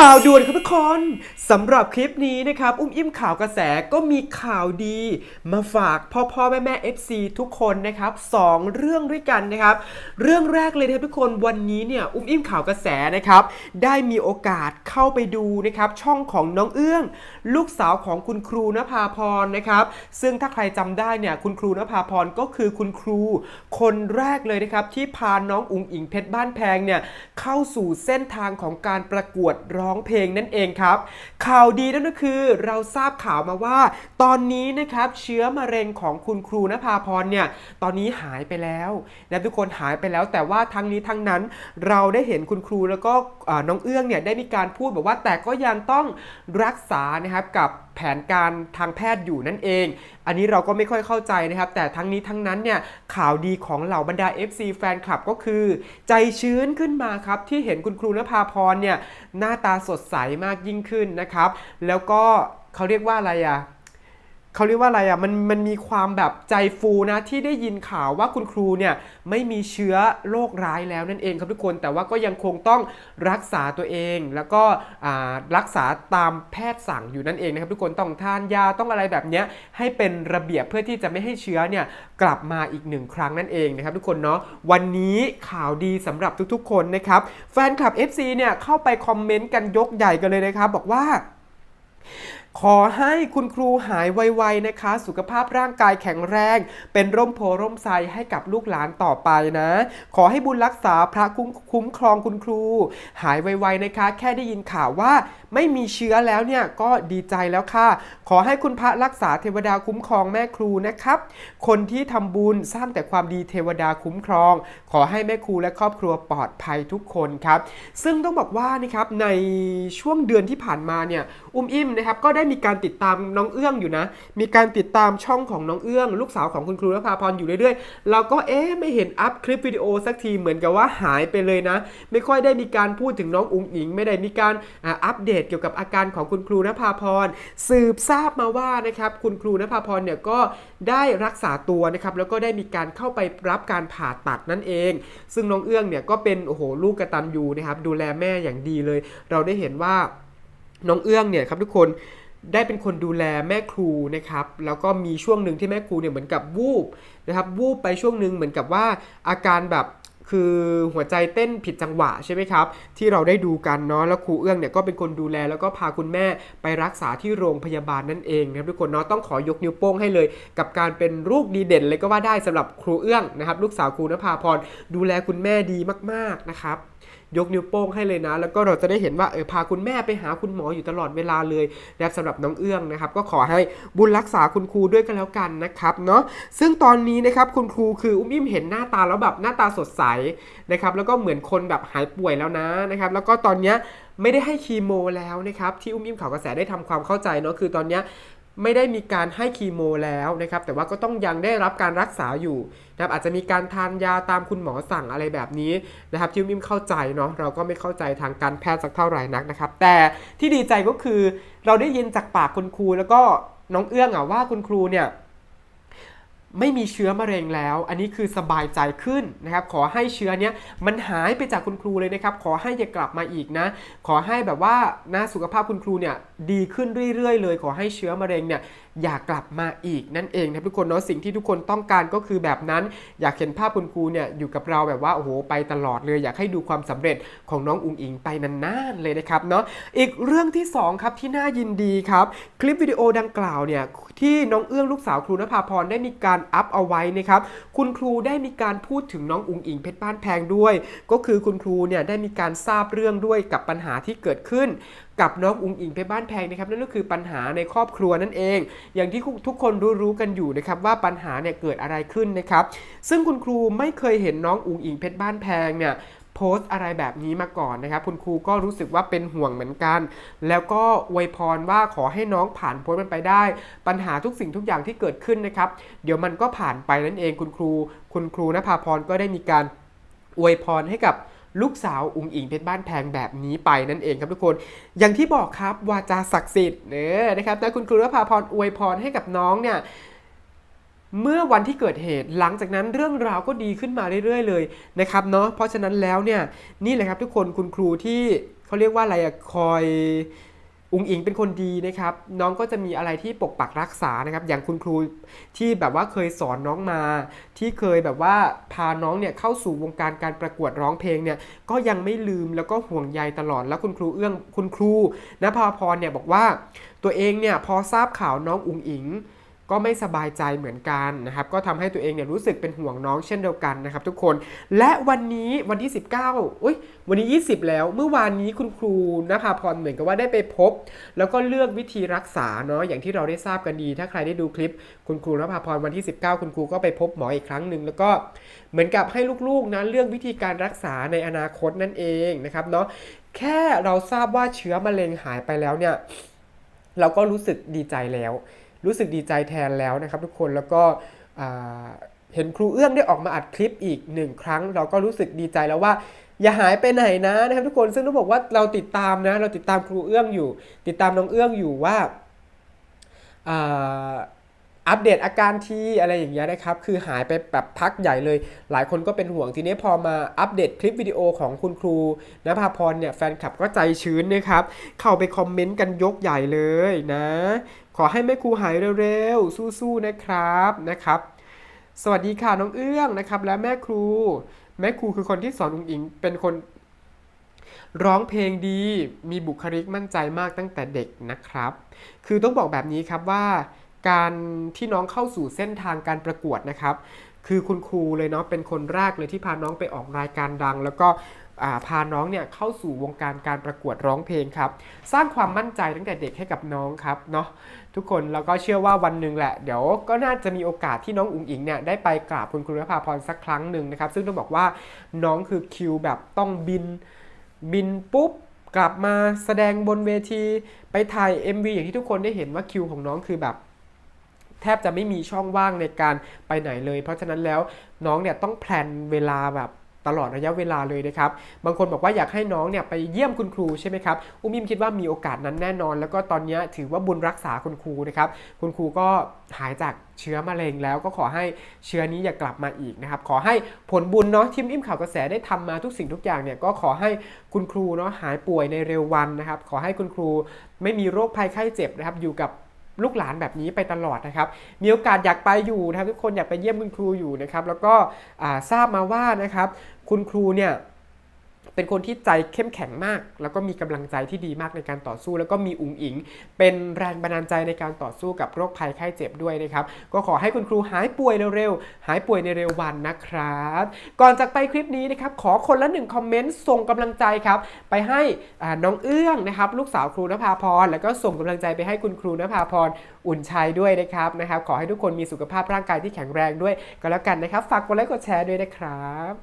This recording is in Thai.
ข่าวด่วนครับทุกคนสำหรับคลิปนี้นะครับ อุ้มอิ่มข่าวกระแสก็มีข่าวดี มาฝากพ่อพ่อแม่แม่ FC ทุกคนนะครับสองเรื่องด้วยกันนะครับ เรื่องแรกเลยนะครับทุกคนวันนี้เนี่ยอุ้มอิ่มข่าวกระแสนะครับ ได้มีโอกาสเข้าไปดูนะครับ ช่องของน้องเอื้อง ลูกสาวของคุณครูนภาพรนะครับ ซึ่งถ้าใครจำได้เนี่ยคุณครูนภาพรก็คือคุณครู คนแรกเลยนะครับที่พาน้องอุ๋งอิงเพชรบ้านแพงเนี่ยเข้าสู่เส้นทางของการประกวดร้องเพลงนั่นเองครับ ข่าวดีนั่นก็คือเราทราบข่าวมาว่า ตอนนี้นะครับเชื้อมะเร็งของคุณครูนภาพรเนี่ยตอนนี้หายไปแล้วนะทุกคนหายไปแล้วแต่ว่าทั้งนี้ทั้งนั้นเราได้เห็นคุณครูแล้วก็น้องเอื้องเนี่ยได้มีการพูดบอกว่าแต่ก็ยังต้องรักษานะครับกับแผนการทางแพทย์อยู่นั่นเอง อันนี้เราก็ไม่ค่อยเข้าใจนะครับ แต่ทั้งนี้ทั้งนั้นเนี่ยข่าวดีของเหล่าบรรดา FC แฟนคลับก็คือ ใจชื้นขึ้นมาครับ ที่เห็นคุณครูนภาพรเนี่ยหน้าตาสดใสมากยิ่งขึ้นนะครับ แล้วก็เขาเรียกว่าอะไรอะ เขาเรียกว่าอะไรอะมันมันมีความแบบใจฟูนะที่ได้ยินข่าวว่าคุณครูเนี่ยไม่มีเชื้อโรคร้ายแล้วนั่นเองครับทุกคน แต่ว่าก็ยังคงต้องรักษาตัวเอง แล้วก็อ่ารักษาตามแพทย์สั่งอยู่นั่นเองนะครับทุกคนต้องทานยาต้องอะไรแบบเนี้ยให้เป็นระเบียบเพื่อที่จะไม่ให้เชื้อเนี่ยกลับมาอีกหนึ่งครั้งนั่นเองนะครับทุกคนเนาะวันนี้ข่าวดีสำหรับทุกๆ คนนะครับแฟนคลับ FC เนี่ยเข้าไปคอมเมนต์กันยกใหญ่กันเลยนะครับบอกว่า ขอให้คุณครูหายไวๆนะคะ สุขภาพร่างกายแข็งแรง เป็นร่มโพร่มไทรให้กับลูกหลานต่อไปนะ ขอให้บุญรักษาพระคุ้มคุ้มครองคุณครู หายไวๆนะคะ แค่ได้ยินข่าวว่าไม่มีเชื้อแล้วเนี่ยก็ดีใจแล้วค่ะ ขอให้คุณพระรักษาเทวดาคุ้มครองแม่ครูนะครับ คนที่ทำบุญสร้างแต่ความดีเทวดาคุ้มครอง ขอให้แม่ครูและครอบครัวปลอดภัยทุกคนครับ ซึ่งต้องบอกว่านะครับในช่วงเดือนที่ผ่านมาเนี่ยอุ้มอิ่มนะครับก็ได้มีการติดตามน้องเอื้องอยู่นะ มีการติดตามช่องของน้องเอื้อง ลูกสาวของคุณครูนภาพรอยู่เรื่อยๆ เราก็เอ๊ะไม่เห็นอัพคลิปวิดีโอสักทีเหมือนกับว่าหายไปเลยนะ ไม่ค่อยได้มีการพูดถึงน้องอุ๋งอิง ไม่ได้มีการอัปเดตเกี่ยวกับอาการของคุณครูนภาพรสืบทราบมาว่านะครับคุณครูนภาพรเนี่ยก็ได้รักษาตัวนะครับแล้วก็ได้มีการเข้าไปรับการผ่าตัดนั่นเอง ซึ่งน้องเอื้องเนี่ยก็เป็นโอ้โหลูกกระตัญญูนะครับดูแลแม่อย่างดีเลย เราได้เห็นว่าน้องเอื้องเนี่ยครับทุกคน ได้เป็นคนดูแลแม่ครูนะครับแล้วก็มีช่วงหนึ่งที่แม่ครูเนี่ยเหมือนกับวูบนะครับวูบไปช่วงหนึ่งเหมือนกับว่าอาการแบบคือหัวใจเต้นผิดจังหวะใช่ไหมครับ ที่เราได้ดูกันเนาะแล้วครูเอื้องเนี่ยก็เป็นคนดูแลแล้วก็พาคุณแม่ไปรักษาที่โรงพยาบาลนั่นเองนะครับทุกคนเนาะต้องขอยกนิ้วโป้งให้เลย กับการเป็นลูกดีเด่นเลยก็ว่าได้สำหรับครูเอื้องนะครับ ลูกสาวครูนภาพรดูแลคุณแม่ดีมาก ๆนะครับ ยกนิ้วโป้งให้เลยนะ แล้วก็เราจะได้เห็นว่าเออพาคุณแม่ไปหาคุณหมออยู่ตลอดเวลาเลยนะครับสำหรับน้องเอื้องนะครับ ก็ขอให้บุญรักษาคุณครูด้วยกันแล้วกันนะครับเนาะซึ่งตอนนี้นะครับคุณครูคืออุ้มอิ่มเห็นหน้าตาแล้วแบบหน้าตาสดใสนะครับแล้วก็เหมือนคนแบบหายป่วยแล้วนะนะครับ แล้วก็ตอนเนี้ยไม่ได้ให้คีโมแล้วนะครับที่อุ้มอิ่มข่าวกระแสได้ทำความเข้าใจเนาะคือตอนเนี้ย ไม่ได้มีการให้คีโมแล้วนะครับ แต่ว่าก็ต้องยังได้รับการรักษาอยู่นะครับอาจจะมีการทานยาตามคุณหมอสั่งอะไรแบบนี้นะครับที่มิมเข้าใจเนาะเราก็ไม่เข้าใจทางการแพทย์สักเท่าไหร่นักนะครับ แต่ที่ดีใจก็คือเราได้ยินจากปากคุณครูแล้วก็น้องเอื้องอะว่าคุณครูเนี่ย ไม่มีเชื้อมะเร็งแล้ว อันนี้คือสบายใจขึ้นนะครับ ขอให้เชื้อเนี้ยมันหายไปจากคุณครูเลยนะครับ ขอให้อย่ากลับมาอีกนะ ขอให้แบบว่านะสุขภาพคุณครูเนี่ยดีขึ้นเรื่อยๆ เลย ขอให้เชื้อมะเร็งเนี่ย อยากกลับมาอีกนั่นเองนะทุกคนเนาะสิ่งที่ทุกคนต้องการก็คือแบบนั้น อยากเห็นภาพคุณครูเนี่ยอยู่กับเราแบบว่าโอ้โหไปตลอดเลย อยากให้ดูความสำเร็จของน้องอุงอิงไปนานๆเลยนะครับเนาะอีกเรื่องที่สองครับที่น่ายินดีครับคลิปวิดีโอดังกล่าวเนี่ยที่น้องเอื้องลูกสาวครูนภาพรได้มีการอัพเอาไว้นะครับคุณครูได้มีการพูดถึงน้องอุงอิงเพชรบ้านแพงด้วย ก็คือคุณครูเนี่ยได้มีการทราบเรื่องด้วยกับปัญหาที่เกิดขึ้น กับน้องอุงอิงเพชรบ้านแพงนะครับนั่นก็คือปัญหาในครอบครัวนั่นเอง อย่างที่ทุกคนรู้ๆกันอยู่นะครับว่าปัญหาเนี่ยเกิดอะไรขึ้นนะครับซึ่งคุณครูไม่เคยเห็นน้องอุงอิงเพชรบ้านแพงเนี่ยโพสต์อะไรแบบนี้มาก่อนนะครับ คุณครูก็รู้สึกว่าเป็นห่วงเหมือนกัน แล้วก็อวยพรว่าขอให้น้องผ่านพ้นมันไปได้ ปัญหาทุกสิ่งทุกอย่างที่เกิดขึ้นนะครับ เดี๋ยวมันก็ผ่านไปนั่นเองคุณครู คุณครูนภาพรก็ได้มีการอวยพรให้กับ ลูกสาวอุงอิงเพชรบ้านแพงแบบนี้ไปนั่นเองครับทุกคน อย่างที่บอกครับวาจาศักดิ์สิทธิ์เนอนะครับแต่คุณครูรพาพรอวยพรให้กับน้องเนี่ยเมื่อวันที่เกิดเหตุหลังจากนั้นเรื่องราวก็ดีขึ้นมาเรื่อย ๆ เลยนะครับเนาะเพราะฉะนั้นแล้วเนี่ยนี่แหละครับทุกคนคุณครูที่เขาเขาเรียกว่าอะไรอะคอย อุงอิงเป็นคนดีนะครับ น้องก็จะมีอะไรที่ปกปักรักษานะครับ อย่างคุณครูที่แบบว่าเคยสอนน้องมา ที่เคยแบบว่าพาน้องเนี่ยเข้าสู่วงการการประกวดร้องเพลงเนี่ยก็ยังไม่ลืมแล้วก็ห่วงใยตลอด แล้วคุณครูเอื้องคุณครูณภาพรเนี่ยบอกว่าตัวเองเนี่ยพอทราบข่าวน้องอุงอิง ก็ไม่สบายใจเหมือนกันนะครับก็ทำให้ตัวเองเนี่ยรู้สึกเป็นห่วงน้องเช่นเดียวกันนะครับทุกคนและวันนี้วันที่ 19อุ้ยวันนี้ 20 แล้วเมื่อวานนี้คุณครูนภาพรเหมือนกับว่าได้ไปพบ แล้วก็เลือกวิธีรักษาเนาะอย่างที่เราได้ทราบกันดี ถ้าใครได้ดูคลิป คุณครูนภาพรวันที่ 19 คุณครูก็ไปพบหมออีกครั้งหนึ่งแล้วก็เหมือนกับให้ลูกๆนะเลือกวิธีการรักษาในอนาคตนั่นเองนะครับเนาะแค่เราทราบว่าเชื้อมะเร็งหายไปแล้วเนี่ยเราก็รู้สึกดีใจแล้ว รู้สึกดีใจแทนแล้วนะครับทุกคนแล้วก็เห็นครูเอื้องได้ออกมาอัดคลิปอีกหนึ่งครั้ง เราก็รู้สึกดีใจแล้วว่าอย่าหายไปไหนนะนะครับทุกคนซึ่งต้องบอกว่าเราติดตามนะเราติดตามครูเอื้องอยู่ ติดตามน้องเอื้องอยู่ว่าอ่าอัปเดตอาการทีอะไรอย่างเงี้ยนะครับคือหายไปแบบพักใหญ่เลย หลายคนก็เป็นห่วงทีนี้พอมาอัปเดตคลิปวิดีโอของคุณครูนภาพรเนี่ยแฟนคลับก็ใจชื้นนะครับเข้าไปคอมเมนต์กันยกใหญ่เลยนะ ขอให้แม่ครูหายเร็วๆ สู้ๆ นะครับนะครับ สวัสดีค่ะน้องเอื้องนะครับ และแม่ครู แม่ครูคือคนที่สอนอุงอิงเป็นคนร้องเพลงดีมีบุคลิกมั่นใจมากตั้งแต่เด็กนะครับ คือต้องบอกแบบนี้ครับว่าการที่น้องเข้าสู่เส้นทางการประกวดนะครับ คือคุณครูเลยเนาะเป็นคนแรกเลยที่พาน้องไปออกรายการดัง แล้วก็ พาน้องเนี่ยเข้าสู่วงการการประกวดร้องเพลงครับ สร้างความมั่นใจตั้งแต่เด็กให้กับน้องครับเนาะทุกคนแล้วก็เชื่อว่าวันหนึ่งแหละ เดี๋ยวก็น่าจะมีโอกาสที่น้องอุ๋งอิงเนี่ยได้ไปกราบคุณครูนภาพรสักครั้งหนึ่งนะครับ ซึ่งต้องบอกว่าน้องคือคิวแบบต้องบินบินปุ๊บกลับมาแสดงบนเวทีไปถ่าย MV อย่างที่ทุกคนได้เห็นว่าคิวของน้องคือแบบแทบจะไม่มีช่องว่างในการไปไหนเลย เพราะฉะนั้นแล้วน้องเนี่ยต้องแพลนเวลาแบบ ตลอดระยะเวลาเลยนะครับ บางคนบอกว่าอยากให้น้องเนี่ยไปเยี่ยมคุณครูใช่ไหมครับอุ้มอิมคิดว่ามีโอกาสนั้นแน่นอน แล้วก็ตอนนี้ถือว่าบุญรักษาคุณครูนะครับ คุณครูก็หายจากเชื้อมะเร็งแล้วก็ขอให้เชื้อนี้อย่ากลับมาอีกนะครับ ขอให้ผลบุญเนาะทีมอิมข่าวกระแสได้ทำมาทุกสิ่งทุกอย่างเนี่ยก็ขอให้คุณครูเนาะหายป่วยในเร็ววันนะครับ ขอให้คุณครูไม่มีโรคภัยไข้เจ็บนะครับ อยู่กับลูกหลานแบบนี้ไปตลอดนะครับ มีโอกาสอยากไปอยู่นะครับทุกคนอยากไปเยี่ยมคุณครูอยู่นะครับ แล้วก็ทราบมาว่านะครับ คุณครูเนี่ยเป็นคนที่ใจเข้มแข็งมาก แล้วก็มีกำลังใจที่ดีมากในการต่อสู้ แล้วก็มีอุ๋งอิง เป็นแรงบันดาลใจในการต่อสู้กับโรคภัยไข้เจ็บด้วยนะครับ ก็ขอให้คุณครูหายป่วยเร็วๆ หายป่วยในเร็ววันนะครับ ก่อนจากไปคลิปนี้นะครับ ขอคนละหนึ่งคอมเมนต์ส่งกำลังใจครับ ไปให้น้องเอื้องนะครับ ลูกสาวครูนภาพร แล้วก็ส่งกำลังใจไปให้คุณครูนภาพร อุ่นชัยด้วยนะครับนะครับ ขอให้ทุกคนมีสุขภาพร่างกายที่แข็งแรงด้วยก็แล้วกันนะครับ ฝากกดไลค์กดแชร์ด้วยนะครับ